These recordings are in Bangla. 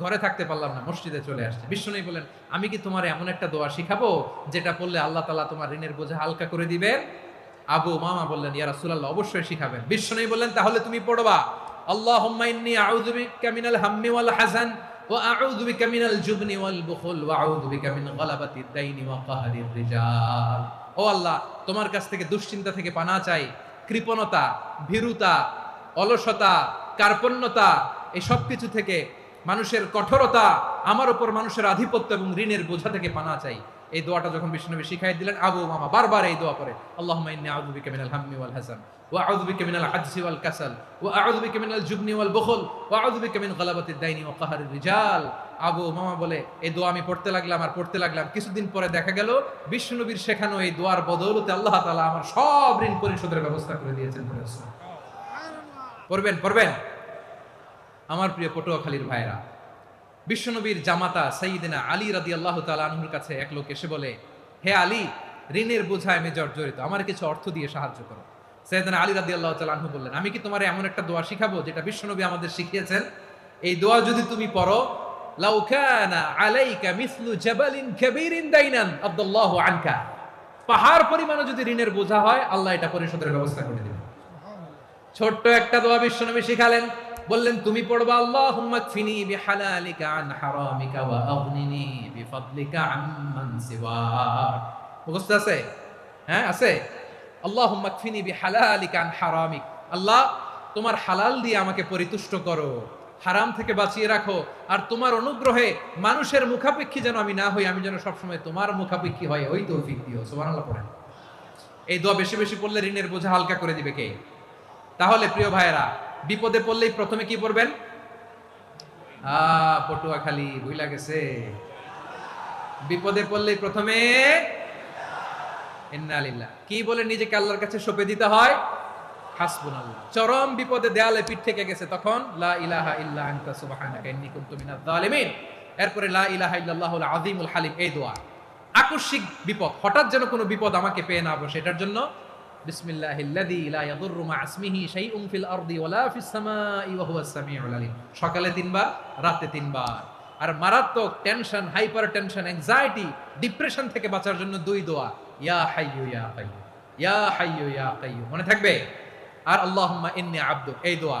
ঘরে থাকতে পারলাম না মসজিদে চলে আসছে। বিষ্ণু বলেন আমি কি তোমার এমন একটা দোয়া শিখাবো যেটা পড়লে আল্লাহ তালা তোমার ঋণের বোঝা হালকা করে দিবেন? আবু মামা বললেন ইয়া রাসূলুল্লাহ অবশ্যই শিখাবেন। বিষ্ণু বললেন তাহলে তুমি পড়বা আল্লাহুম্মা ইন্নী আউযু বিকা মিনাল হাম্মি ওয়াল হাযান ওয়া আউযু বিকা মিনাল জুবনি ওয়াল বুখল ওয়া আউযু বিকা মিন গালাবাতিদ দাইনি ওয়া কাহরির রিজাল। ও আল্লাহ তোমার কাছ থেকে দুশ্চিন্তা থেকে পানা চাই কৃপণতা ভীরুতা অলসতা কার্পণ্যতা এই সব কিছু থেকে মানুষের কঠোরতা আমার উপর মানুষের আধিপত্য এবং ঋণের বোঝা থেকে পানা চাই। এই দোয়াটা যখন বিষ্ণুনবী শিখাই দিলেন, আবু মামা বারবার এই দোয়া কাহরির রিজাল। আবু মামা বলে, এই দোয়া আমি পড়তে লাগলাম আর পড়তে লাগলাম। কিছুদিন পরে দেখা গেল, বিষ্ণুনবীর শেখানো এই দোয়ার বদৌলতে আল্লাহ আমার সব ঋণ পরিশোধের ব্যবস্থা করে দিয়েছেন। পড়বেন পড়বেন। আমার প্রিয় পটুয়াখালীর ভাইরা বিশ্বনবীর জামাতা সাইদিনা আলী রাদি আল্লাহ তালুর কাছে এক লোক এসে বলে, হে আলী, ঋণের বোঝায় আমি জর্জরিত আমার কিছু অর্থ দিয়ে সাহায্য করো। সাইদিনা আলী রাদি আল্লাহ তালু বললেন, আমি কি তোমার এমন একটা দোয়া শিখাবো যেটা বিশ্বনবী আমাদের শিখিয়েছেন? এই দোয়া যদি তুমি পড়ো পাহাড় পরিমাণে যদি ঋণের বোঝা হয়, আল্লাহ এটা পরিশোধের ব্যবস্থা করে ছোট্ট একটা দোয়া বিশ্বনবী শিখালেন। বললেন, তুমি পড়বা, আল্লাহুম্মা কফিনি বিহালালিকা আন হারামিকা ওয়া আগনিনি বিফাদলিকা আম্মান সিওয়াক মুখস্থ আছে? হ্যাঁ আছে। আল্লাহুম্মা কফিনি বিহালালিকা আন হারামিক। আল্লাহ, তোমার হালাল দিয়ে আমাকে পরিতুষ্ট করো, হারাম থেকে বাঁচিয়ে রাখো, আর তোমার অনুগ্রহে মানুষের মুখাপেক্ষী যেন আমি না হই, আমি যেন সবসময় তোমার মুখাপেক্ষী হয় ওই তৌফিক দিও, সুবহানাল্লাহ পড়েন। এই দোয়া বেশি বেশি পড়লে ঋণের বোঝা হালকা করে দিবে কে? তাহলে প্রিয় ভাইয়েরা বিপদে পড়লেই প্রথমে কি পড়বেন? আ, পটুয়া খালি ভুইলা গেছে। বিপদে পড়লেই প্রথমে কি বলে নিজেকে আল্লাহর কাছে সঁপে দিতে হয়? চরম বিপদে দেয়ালে পিঠ থেকে গেছে তখন, লা এরপরে আকস্মিক বিপদ, হঠাৎ যেন কোনো বিপদ আমাকে পেয়ে না বসে, এটার জন্য সকালে তিনবার, রাতে তিনবার। আর মারাত্মক tension hypertension anxiety depression থেকে বাঁচার জন্য দুই দোয়া। ইয়া হাইয়ু ইয়া কাইয়ু ইয়া হাইয়ু ইয়া কাইয়ু মনে থাকবে? আর আল্লাহুম্মা ইন্নী আবদুক। এই দোয়া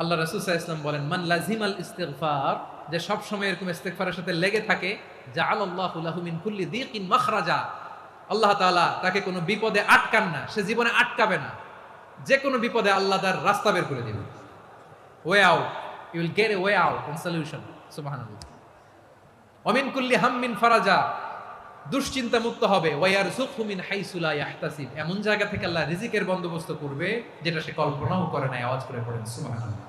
আল্লাহ রাসূল ওয়াসাল্লাম বলেন, মান লাজিমাল ইস্তিগফার যে সব সময় এরকম ইস্তিগফারের সাথে লেগে থাকে, জাআলাল্লাহু লাহু মিন কুল্লি দিকিন মাখরাজা আল্লাহ তাআলা তাকে কোনো বিপদে আটকান না, সে জীবনে আটকাবে না। যে কোনো বিপদে আল্লাহ তার রাস্তা বের করে দিবেন। Way out you will get a way out and solution সুবহানাল্লাহ। অমিন কুল্লি হাম্মিন ফারাজা দুশ্চিন্তা মুক্ত হবে ওয়াইয়ার মিন হাইসুলা ইয়াহতাসিব এমন জায়গা থেকে আল্লাহ রিজিকের বন্দোবস্ত করবে, যেটা সে কল্পনাও করে নাই, আওয়াজ করে পড়েন, সুবহানাল্লাহ।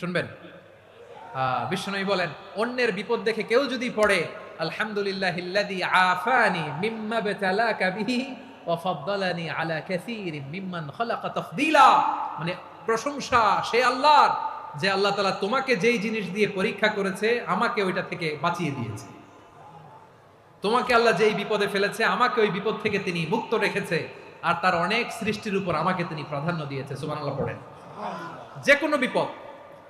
শুনবেন? বিশ্বনবী বলেন, অন্যের বিপদ দেখে কেউ যদি পড়ে আলহামদুলিল্লাহ ইল্লাযী আফানি মিম্মা বাতালাকা বিহি ওয়া ফাদ্দালানি আলা কাসীরিম মিম্মান খালাকা তাফদীলা। মানে প্রশংসা, সে আল্লাহর, যে আল্লাহ তাআলা তোমাকে যেই জিনিস দিয়ে পরীক্ষা করেছে, আমাকে ওইটা থেকে বাঁচিয়ে দিয়েছে। তোমাকে আল্লাহ যেই বিপদে ফেলেছে, আমাকে ওই বিপদ থেকে তিনি মুক্ত রেখেছে, আর তার অনেক সৃষ্টির উপর আমাকে তিনি প্রাধান্য দিয়েছে। সুবহানাল্লাহ পড়েন। যে কোনো বিপদ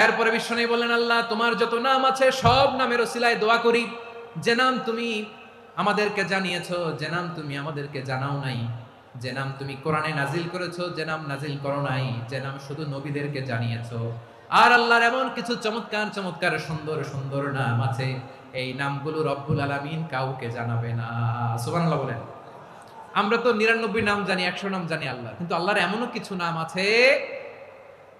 এরপরে বিশ্বনবী বললেন, আল্লাহ, তোমার যত নাম আছে, সব নামের ওসিলায় দোয়া করি। যে নাম তুমি আমাদেরকে জানিয়েছো, যে নাম তুমি আমাদেরকে জানাও নাই, যে নাম তুমি কোরআনে নাজিল করেছ, যে নাম নাজিল করো নাই, যে নাম শুধু নবীদেরকে জানিয়েছো। আর আল্লাহর এমন কিছু চমৎকার চমৎকার, সুন্দর সুন্দর নাম আছে, এই নামগুলো রব্বুল আলামিন কাউকে জানাবে না। সুবহানাল্লাহ বলেন। আমরা তো নিরানব্বই নাম জানি, একশো নাম জানি আল্লাহ কিন্তু আল্লাহর এমনও কিছু নাম আছে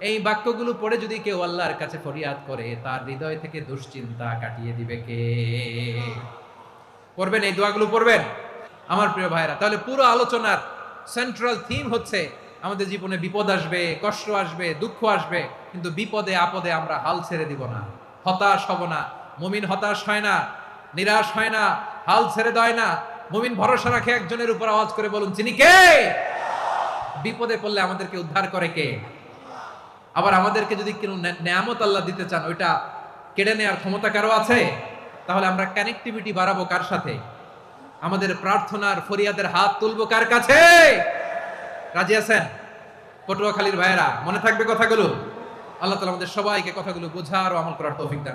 এই বাক্যগুলো পড়ে যদি কেউ আল্লাহর কাছে ফরিয়াদ করে, তার হৃদয় থেকে দুশ্চিন্তা কাটিয়ে দিবে কে? পড়বেন, এই দোয়াগুলো পড়বেন? আমার প্রিয় ভাইরা তাহলে পুরো আলোচনার সেন্ট্রাল থিম হচ্ছে আমাদের জীবনে বিপদ আসবে, কষ্ট আসবে, দুঃখ আসবে, কিন্তু বিপদে, আপদে আমরা হাল ছেড়ে দিব না। হতাশ হব না। মুমিন হতাশ হয় না, নিরাশ হয় না, হাল ছেড়ে দেয় না। মুমিন ভরসা রাখে একজনের উপর আওয়াজ করে বলুন, চিনি কে? বিপদে পড়লে আমাদেরকে উদ্ধার করে কে? আবার আমাদেরকে যদি কোনো নিয়ামত আল্লাহ দিতে চান, ওইটা কেড়ে নেওয়ার ক্ষমতা কারও আছে? তাহলে আমরা কানেকটিভিটি বাড়াবো কার সাথে? আমাদের প্রার্থনার ফরিয়াদের হাত তুলবো কার কাছে? রাজি আছেন? পটুয়াখালীর ভাইয়েরা, মনে থাকবে কথাগুলো? আল্লাহ তালা আমাদের সবাইকে কথাগুলো বোঝার ও আমল করার তৌফিক